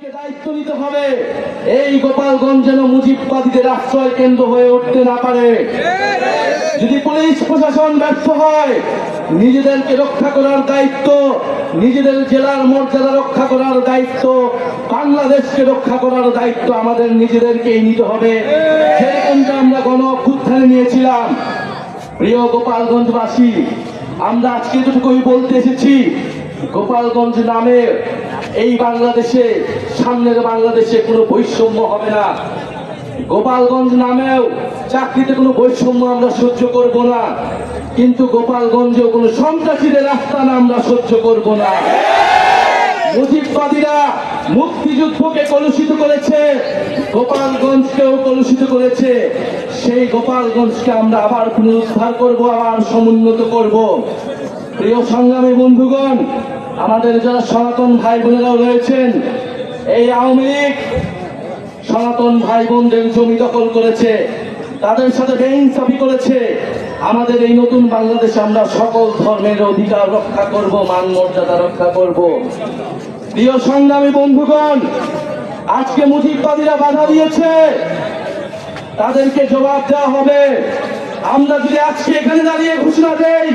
দায়িত্ব নিতে হবে। এই গোপালগঞ্জ যেন মুজিববাদীদের আশ্রয় কেন্দ্র হয়ে উঠতে না পারে। যদি পুলিশ প্রশাসন ব্যর্থ হয়, নিজেদেরকে রক্ষা করার দায়িত্ব, নিজেদের জেলার মর্যাদা রক্ষা করার দায়িত্ব, বাংলাদেশকে রক্ষা করার দায়িত্ব আমাদের নিজেদেরকেই নিতে হবে। যেরকমটা আমরা গণ অভ্যুত্থানে নিয়েছিলাম। প্রিয় গোপালগঞ্জবাসী, আমরা আজকে যেটুকুই বলতে এসেছি, গোপালগঞ্জ নামে এই বাংলাদেশে, সামনের বাংলাদেশে কোনো বৈষম্য হবে না। গোপালগঞ্জ নামেও চাকরিতে কোনো বৈষম্য আমরা সহ্য করব না। কিন্তু গোপালগঞ্জেও কোনো সন্ত্রাসীদের আস্থান আমরা সহ্য করব না। মুজিববাদীরা মুক্তিযুদ্ধকে কলুষিত করেছে, গোপালগঞ্জকেও কলুষিত করেছে। সেই গোপালগঞ্জকে আমরা আবার পুনরুদ্ধার করব, আবার সমুন্নত করব। প্রিয় সংগ্রামী বন্ধুগণ আমাদের যারা সনাতন ভাই বোনেরাও রয়েছেন, এই আওয়ামী লীগ সনাতন ভাই বোনদের জমি দখল করেছে, তাদের সাথে বেইনসাফি করেছে। আমাদের এই নতুন বাংলাদেশে আমরা সকল ধর্মের অধিকার রক্ষা করব, মান মর্যাদা রক্ষা করব। প্রিয় সংগ্রামী বন্ধুগণ, আজকে মুজিববাদীরা বাধা দিয়েছে। তাদেরকে জবাব দেওয়া হবে। আমরা যদি আজকে এখানে দাঁড়িয়ে ঘোষণা দেই